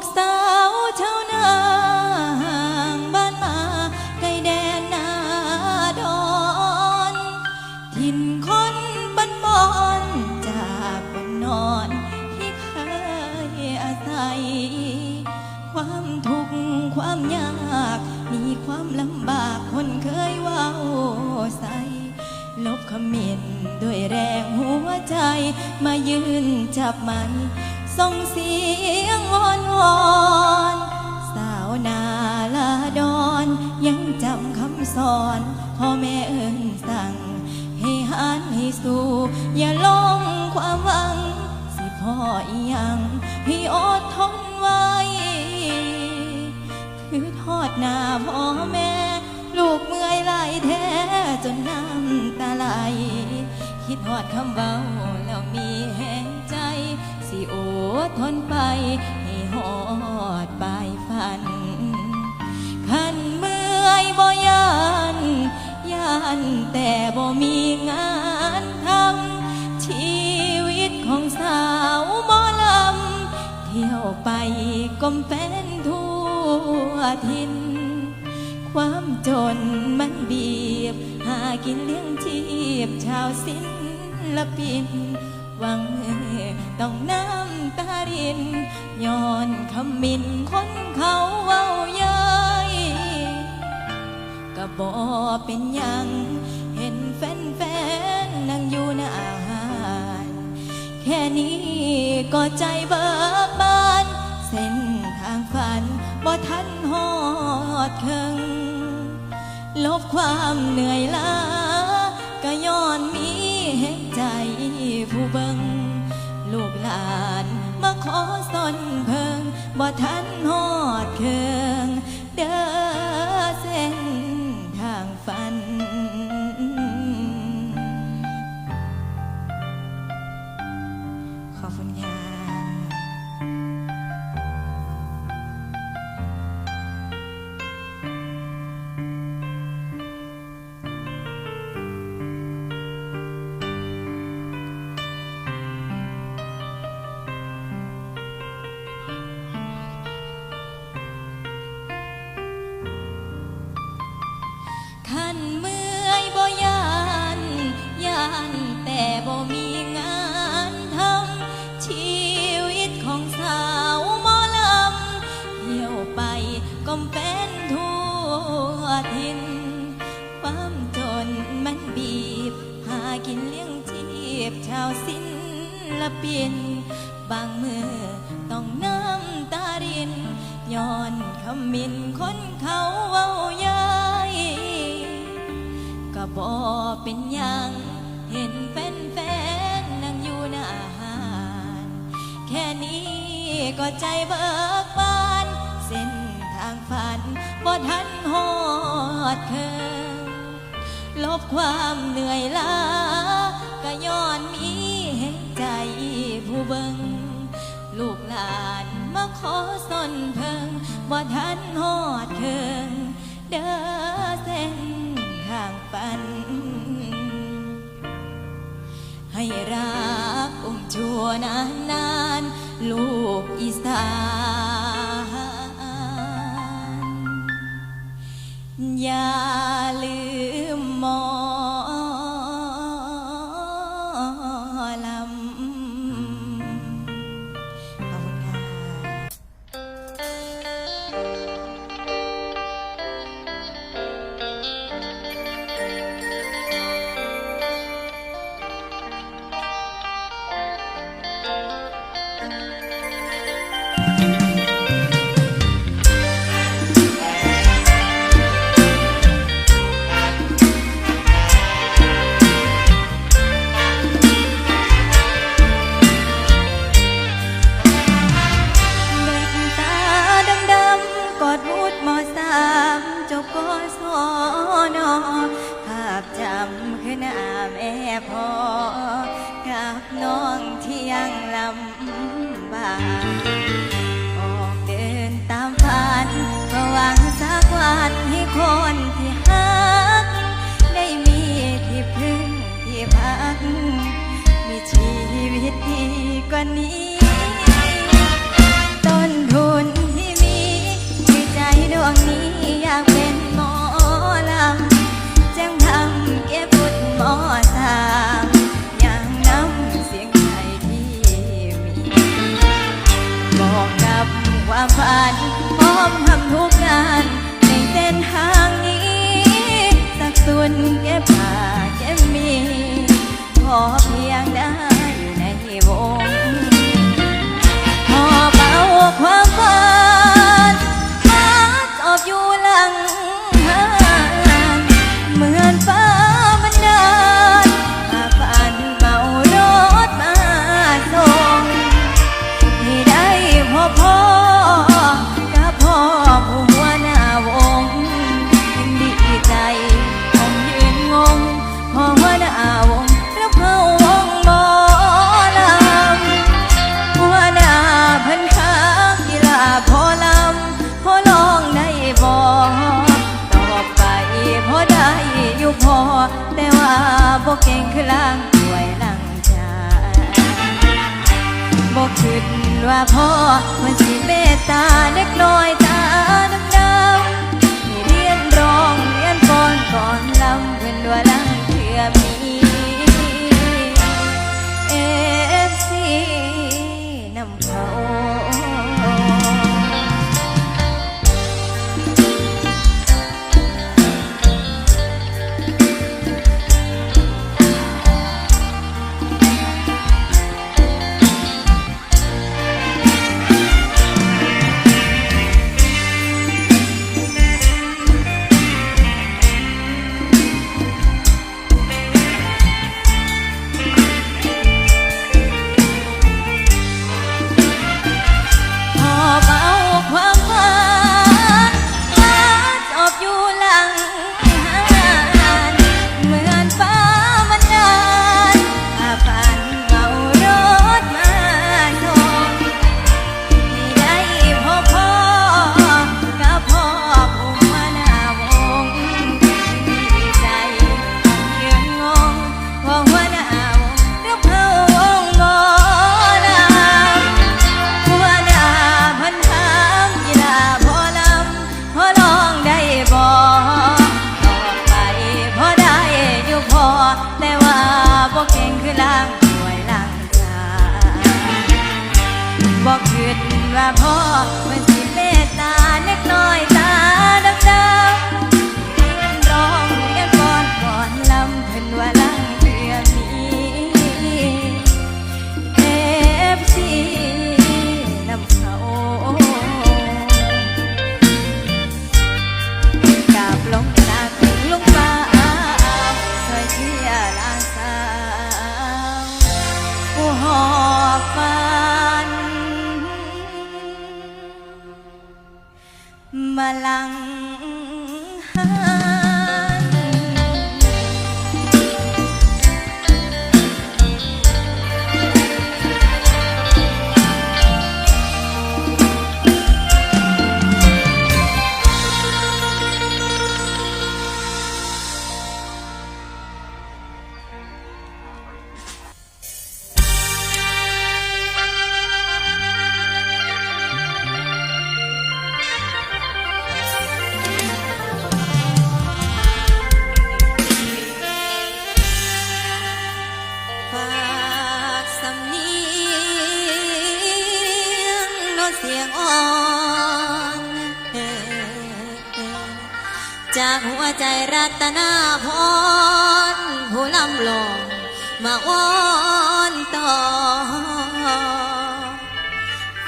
กสาวชาวนาห่างบ้านมาไกลแดนนาดอน ถิ่นคนบ้านบอนจากบนนอนที่เคยอาศัย ความทุกข์ความยาก มีความลำบากคนเคยว่าใส่ลบคำเมนด้วยแรงหัวใจมายืนจับมันส่งเสียงวอน อนสาวนาลาดอนยังจำคำสอนพ่อแม่เอิญสั่ง ให้หันให้สู้อย่าลงความหวัง สิพ่ออียังให้อดทนไว้ คือทอดหน้าพ่อแม่ ลูกเมื่อยไหลายแท้จนน้ำตาไหลคิดหอดคำเบาแล้วมีแหงใจ สิโอดทนไป หอดปลายฝัน ขันเมื่อยบ่ยันยันแต่บ่มีงานทำชีวิตของสาวมอลำ เที่ยวไปกลมเป็นทั่วทิน ความจนมันบีบ หากินเลี้ยงชีพชาวศิลปินหวังต้องน้ำินย้อนคำมินคนเขาเว้าเย้ยก็บอเป็นยังเห็นแฟนๆนั่งอยู่หน้าหานแค่นี้ก็ใจเบิกบาน เส้นทางฝันบ่ทันหอดเคิงลบความเหนื่อยล้าก็ย้อนมีแห่งใจผู้เบิงลูกหลาน ขอสนเพิงบ่ทันหอ มาขอสนเพิงบ่ทันหอดเคิงเด้อเส้นทางฝัน ให้รักอุ้มชั่วนานนานลูกอีสานอย่า เวลังเทือมี ตนาพรผู้ลำลองมาวอนต่อ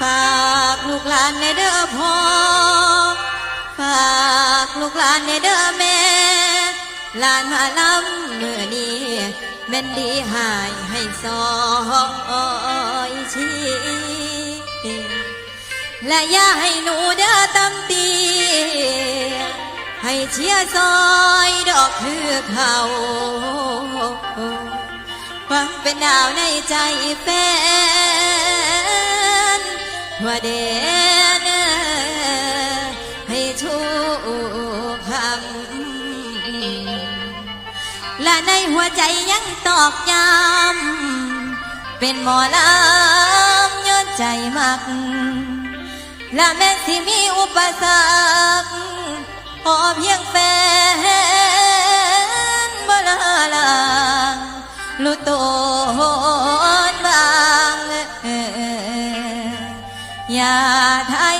ฝากลูกหลานในเด้อพ่อ ฝากลูกหลานในเด้อแม่ หลานมาลำเมื่อนี้แม่นดีหายให้ซอยชีและอย่าให้หนูเด้อตำตี ให้เชียซอยดอกเพือเขาฟังเป็นหนาวในใจแฟนหัวเดนให้ทุกคำและในหัวใจยังตอกย้ำเป็นหมอลำย้อนใจมัก และแม้ที่มีอุปสรรค หอเพียงแฟนบลาลางลุตโหนบางอย่าทาย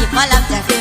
อาชีพ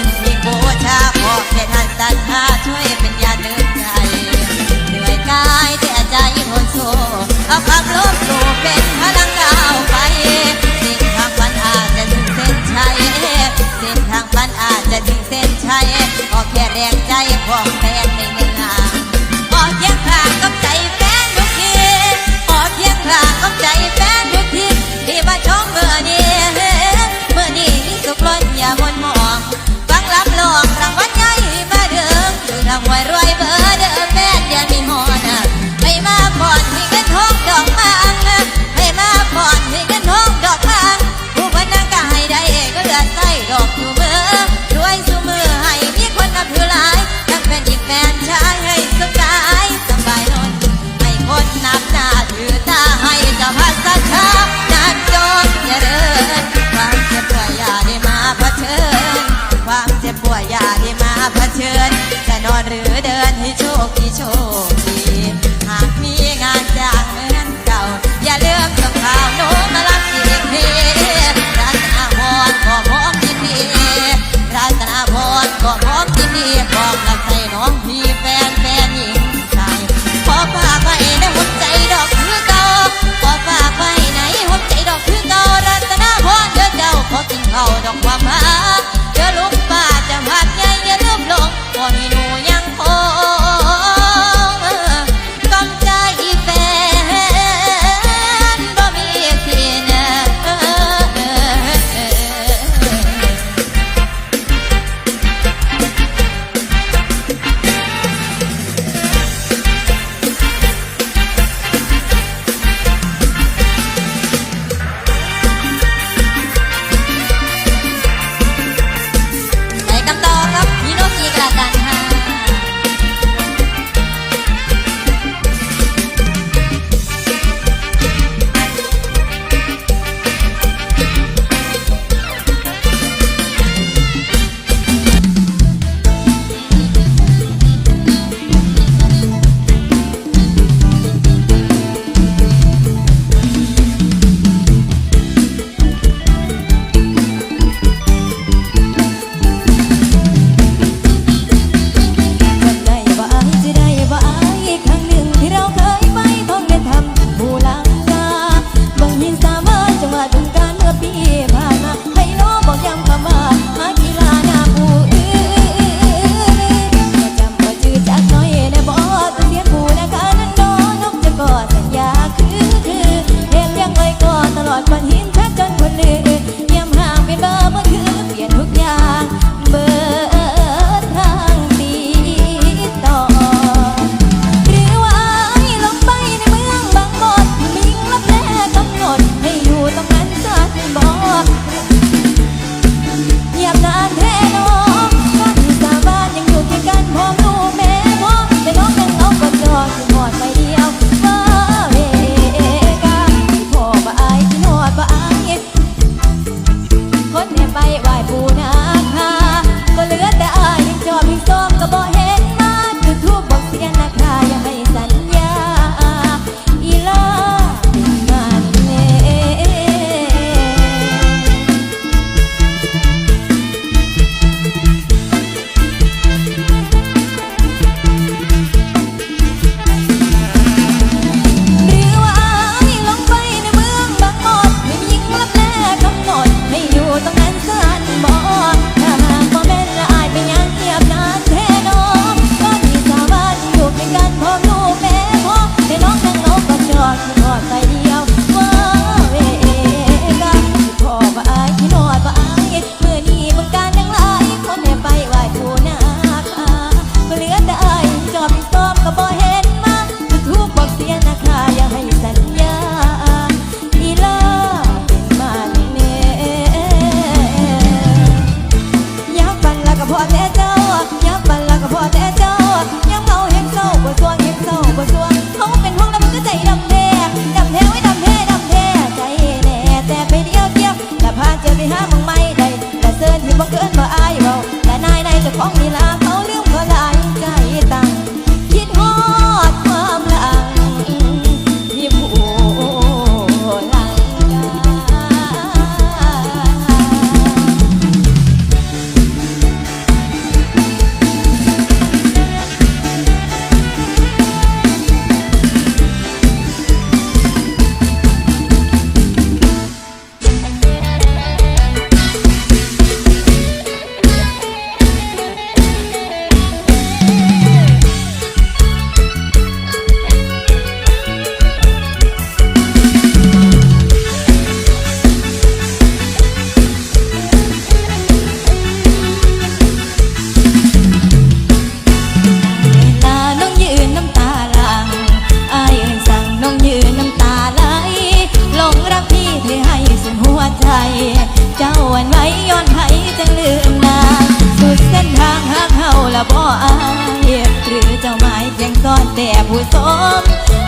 อนแต่ผู้สม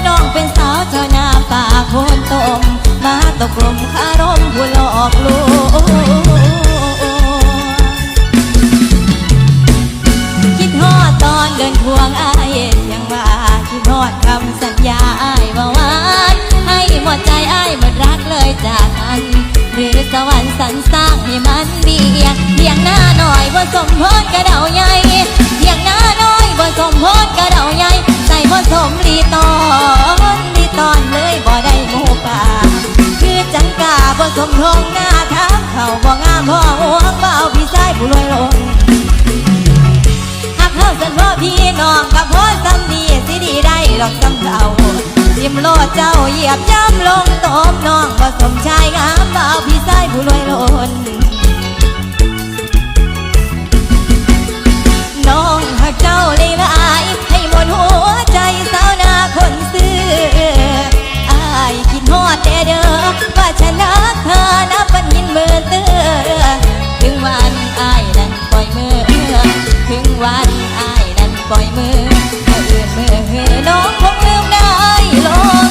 น้องเป็นสาวเจ้าหน้าปาโคนตม มาตกลมคารมผู้หลอกลวงคิดฮอดตอนเดินทวงอายยังว่าคิดฮอดคำสัญญาอายว่าวานให้หมดใจอายหมดรักเลยจากกันหรือสวรรค์สรรสร้างให้มันเบียงเพียงหน้าหน่อยบ่สมพรกระเดาใหญ่เพียงหน้าน้อยบ่สมพรกระเดาใหญ่ บ่สมลีตอนลีตอนเลยบ่ได้หมู่ป่า คือจังกาบ่สมทงหน้าทางเขาบ่งามพ่อห่วงเบาพี่ชายผู้รวยลงหากเขาสันพ่อพี่น้องกับพ่อสำนีสิดีได้ดอกสำเก่าทิมโลดเจ้าเหยียบย่ำลงตบน้องผสมชายงามบ่าวพี่ชายผู้รวยล้นน้องหากเจ้าเลยลาย หัวใจสาวนาคนซื้ออายคิดฮอดแต่เด้อว่าฉันรักเธอนับปันหินมือเตือถึงวันอายนั้นปล่อยมือถึงวันอายนั้นปล่อยมือเมื่ออื่นมือน้องคงลืมได้ลง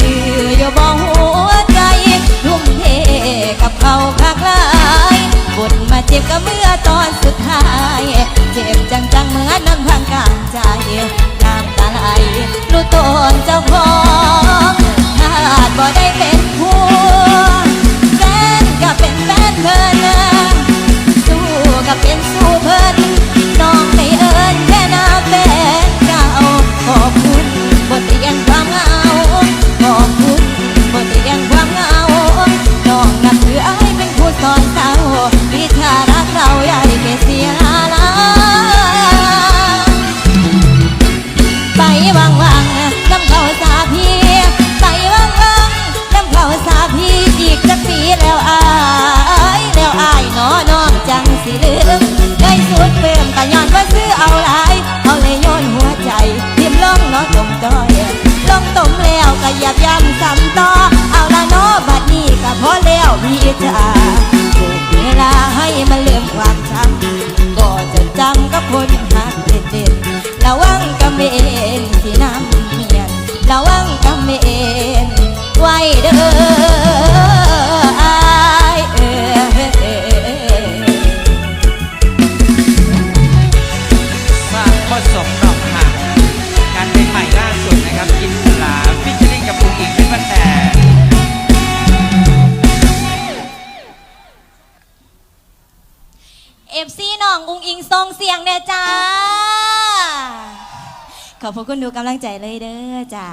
ชื่ออยู่บ่หัวใจทุ่มเทกับเขาคักลายบนมาเจ็บกับเมื่อ องอุงอิงทรงเสียงเนี่ยจ้า ขอบพระคุณดูกำลังใจเลยเด้อจ้า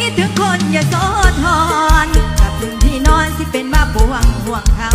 คิดถึงคนอย่าโสดหอนกับถึงที่นอนที่เป็นมาบ่วงห่วงเขา